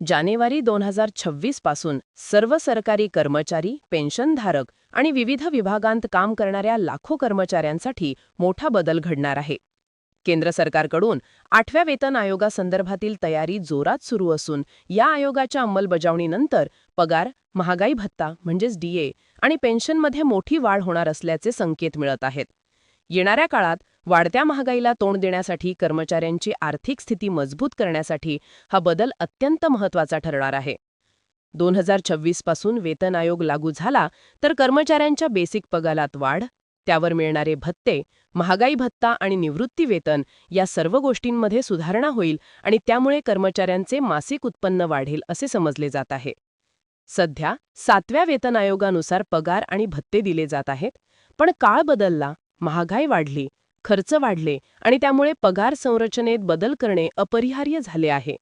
जानेवारी दोन हजार छव्वीसपासून सर्व सरकारी कर्मचारी पेन्शनधारक आणि विविध विभागांत काम करणाऱ्या लाखो कर्मचाऱ्यांसाठी मोठा बदल घडणार आहे. केंद्र सरकारकडून आठव्या वेतन आयोगासंदर्भातील तयारी जोरात सुरू असून या आयोगाच्या अंमलबजावणीनंतर पगार महागाई भत्ता म्हणजेच डीए आणि पेन्शनमध्ये मोठी वाढ होणार असल्याचे संकेत मिळत आहेत. येणाऱ्या काळात वाढत्या महागाईला तोंड देण्यासाठी कर्मचाऱ्यांची आर्थिक स्थिती मजबूत करण्यासाठी हा बदल अत्यंत महत्त्वाचा ठरणार आहे. दोन हजार छव्वीसपासून वेतन आयोग लागू झाला तर कर्मचाऱ्यांच्या बेसिक पगारात वाढ त्यावर मिळणारे भत्ते महागाई भत्ता आणि निवृत्ती वेतन या सर्व गोष्टींमध्ये सुधारणा होईल आणि त्यामुळे कर्मचाऱ्यांचे मासिक उत्पन्न वाढेल असे समजले जात आहे. सध्या सातव्या वेतन आयोगानुसार पगार आणि भत्ते दिले जात आहेत पण काळ बदलला महागाई वाढली खर्च वाढले आणि त्यामुळे पगार संरचनेत बदल करणे अपरिहार्य झाले आहे.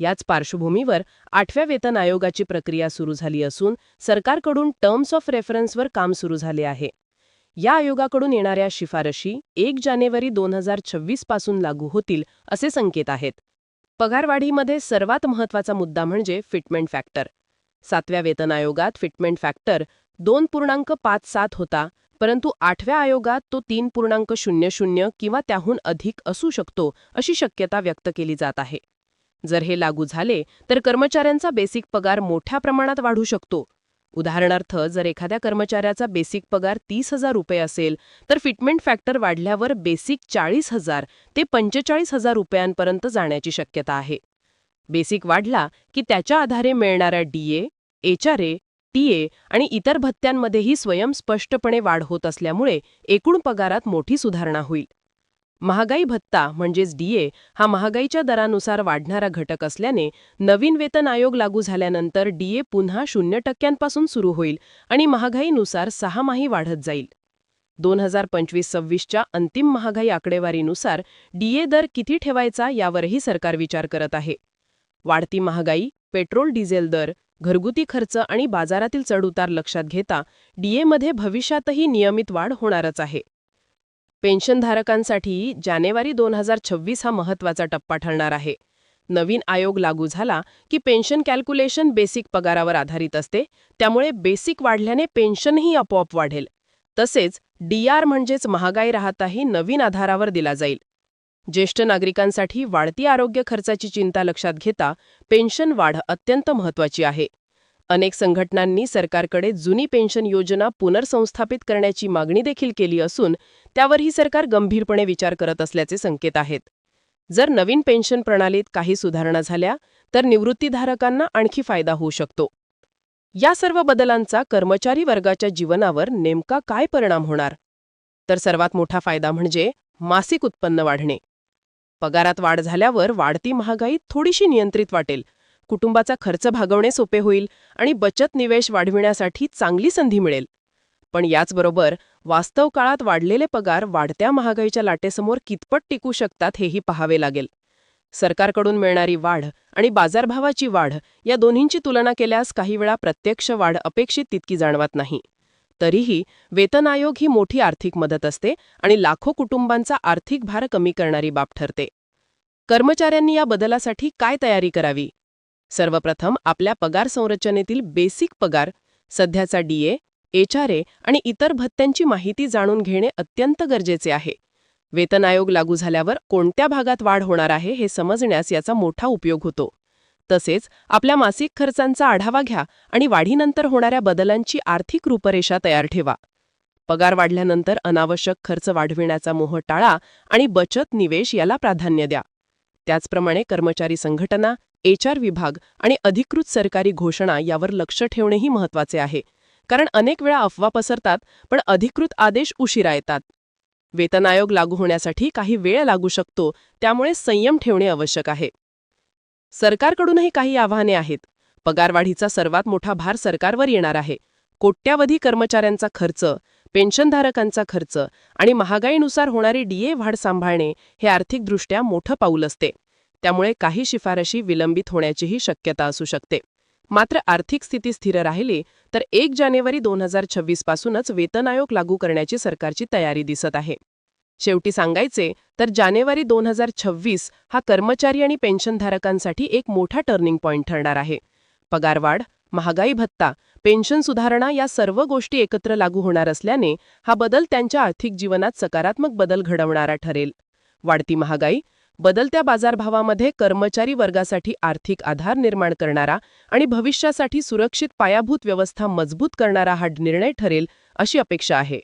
याच पार्श्वभूमीवर आठव्या वेतन आयोगाची प्रक्रिया सुरू झाली असून सरकारकडून टर्म्स ऑफ रेफरन्सवर काम सुरू झाले आहे. या आयोगाकडून येणाऱ्या शिफारशी एक जानेवारी दोन हजार छव्वीसपासून लागू होतील असे संकेत आहेत. पगारवाढीमध्ये सर्वात महत्त्वाचा मुद्दा म्हणजे फिटमेंट फॅक्टर सातव्या वेतन आयोगात फिटमेंट फॅक्टर दोन पूर्णांक पाच सात होता परंतु आठव्या आयोगात तो तीन पूर्णांक शून्य शून्य किंवा त्याहून अधिक असू शकतो अशी शक्यता व्यक्त केली जात आहे. जर हे लागू झाले तर कर्मचाऱ्यांचा बेसिक पगार मोठ्या प्रमाणात वाढू शकतो. उदाहरणार्थ जर एखाद्या कर्मचाऱ्याचा बेसिक पगार तीस हजार रुपये असेल तर फिटमेंट फॅक्टर वाढल्यावर बेसिक चाळीस हजार ते पंचेचाळीस हजार रुपयांपर्यंत जाण्याची शक्यता आहे. बेसिक वाढला की त्याच्या आधारे मिळणाऱ्या डीए ए टीए आणि इतर भत्त्यांमध्येही स्वयंस्पष्टपणे वाढ होत असल्यामुळे एकूण पगारात मोठी सुधारणा होईल. महागाई भत्ता म्हणजेच डीए हा महागाईच्या दरानुसार वाढणारा घटक असल्याने नवीन वेतन आयोग लागू झाल्यानंतर डीए पुन्हा शून्य टक्क्यांपासून सुरू होईल आणि महागाईनुसार सहामाही वाढत जाईल. दोन हजार पंचवीस सव्वीसच्या अंतिम महागाई आकडेवारीनुसार डीए दर किती ठेवायचा यावरही सरकार विचार करत आहे. वाढती महागाई पेट्रोल डिझेल दर घरगुती खर्च आणि बाजारातील चढउतार लक्षात घेता डीएमध्ये भविष्यातही नियमित वाढ होणारच आहे. पेन्शनधारकांसाठी जानेवारी दोन हजार छव्वीस हा महत्त्वाचा टप्पा ठरणार आहे. नवीन आयोग लागू झाला की पेन्शन कॅल्क्युलेशन बेसिक पगारावर आधारित असते त्यामुळे बेसिक वाढल्याने पेन्शनही आपोआप वाढेल. तसेच डीआर म्हणजेच महागाई राहताही नवीन आधारावर दिला जाईल. ज्येष्ठ नागरिकांसाठी वाढती आरोग्य खर्चाची चिंता लक्षात घेता पेन्शन वाढ अत्यंत महत्त्वाची आहे. अनेक संघटनांनी सरकारकडे जुनी पेन्शन योजना पुनर्संस्थापित करण्याची मागणी देखील केली असून त्यावरही सरकार गंभीरपणे विचार करत असल्याचे संकेत आहेत. जर नवीन पेन्शन प्रणालीत काही सुधारणा झाल्या तर निवृत्तीधारकांना आणखी फायदा होऊ शकतो. या सर्व बदलांचा कर्मचारी वर्गाच्या जीवनावर नेमका काय परिणाम होणार? तर सर्वात मोठा फायदा म्हणजे मासिक उत्पन्न वाढणे. पगारात वाढ झाल्यावर वाढती महागाई थोडीशी नियंत्रित वाटेल. कुटुंबाचा खर्च भागवणे सोपे होईल आणि बचत निवेश वाढविण्यासाठी चांगली संधी मिळेल. पण याचबरोबर वास्तव काळात वाढलेले पगार वाढत्या महागाईच्या लाटेसमोर कितपत टिकू शकतात हेही पाहावे लागेल. सरकारकडून मिळणारी वाढ आणि बाजारभावाची वाढ या दोन्हींची तुलना केल्यास काही वेळा प्रत्यक्ष वाढ अपेक्षित तितकी जाणवत नाही. तरीही वेतन आयोग ही मोठी आर्थिक मदत असते आणि लाखो कुटुंबांचा आर्थिक भार कमी करणारी बाब ठरते. कर्मचाऱ्यांनी या बदलासाठी काय तयारी करावी? सर्वप्रथम आपल्या पगार संरचनेतील बेसिक पगार सध्याचा डीए एचआरए आणि इतर भत्त्यांची माहिती जाणून घेणे अत्यंत गरजेचे आहे. वेतन आयोग लागू झाल्यावर कोणत्या भागात वाढ होणार आहे हे समजण्यास याचा मोठा उपयोग होतो. तसेच आपल्या मासिक खर्चांचा आढावा घ्या आणि वाढीनंतर होणाऱ्या बदलांची आर्थिक रूपरेषा तयार ठेवा. पगार वाढल्यानंतर अनावश्यक खर्च वाढविण्याचा मोह टाळा आणि बचत निवेश याला प्राधान्य द्या. त्याचप्रमाणे कर्मचारी संघटना एचआर विभाग आणि अधिकृत सरकारी घोषणा यावर लक्ष ठेवणेही महत्त्वाचे आहे. कारण अनेक वेळा अफवा पसरतात पण अधिकृत आदेश उशिरा येतात. वेतन आयोग लागू होण्यासाठी काही वेळ लागू शकतो त्यामुळे संयम ठेवणे आवश्यक आहे. सरकारकडूनही काही आव्हाने आहेत. पगारवाढीचा सर्वात मोठा भार सरकारवर येणार आहे. कोट्यावधी कर्मचाऱ्यांचा खर्च पेन्शनधारकांचा खर्च आणि महागाईनुसार होणारी डीए वाढ सांभाळणे हे आर्थिकदृष्ट्या मोठं पाऊल असते. त्यामुळे काही शिफारशी विलंबित होण्याचीही शक्यता असू शकते. मात्र आर्थिक स्थिती स्थिर राहिली तर एक जानेवारी दोन हजार छव्वीस पासूनच वेतन आयोग लागू करण्याची सरकारची तयारी दिसत आहे. शेवटी सांगायचे तर जानेवारी दोन हजार छव्वीस हा कर्मचारी आणि पेन्शनधारकांसाठी एक मोठा टर्निंग पॉइंट ठरणार आहे. पगारवाढ महागाई भत्ता पेन्शन सुधारणा या सर्व गोष्टी एकत्र लागू होणार असल्याने हा बदल त्यांच्या आर्थिक जीवनात सकारात्मक बदल घडवणारा ठरेल. वाढती महागाई बदलत्या बाजारभावामध्ये कर्मचारी वर्गासाठी आर्थिक आधार निर्माण करणारा आणि भविष्यासाठी सुरक्षित पायाभूत व्यवस्था मजबूत करणारा हा निर्णय ठरेल अशी अपेक्षा आहे.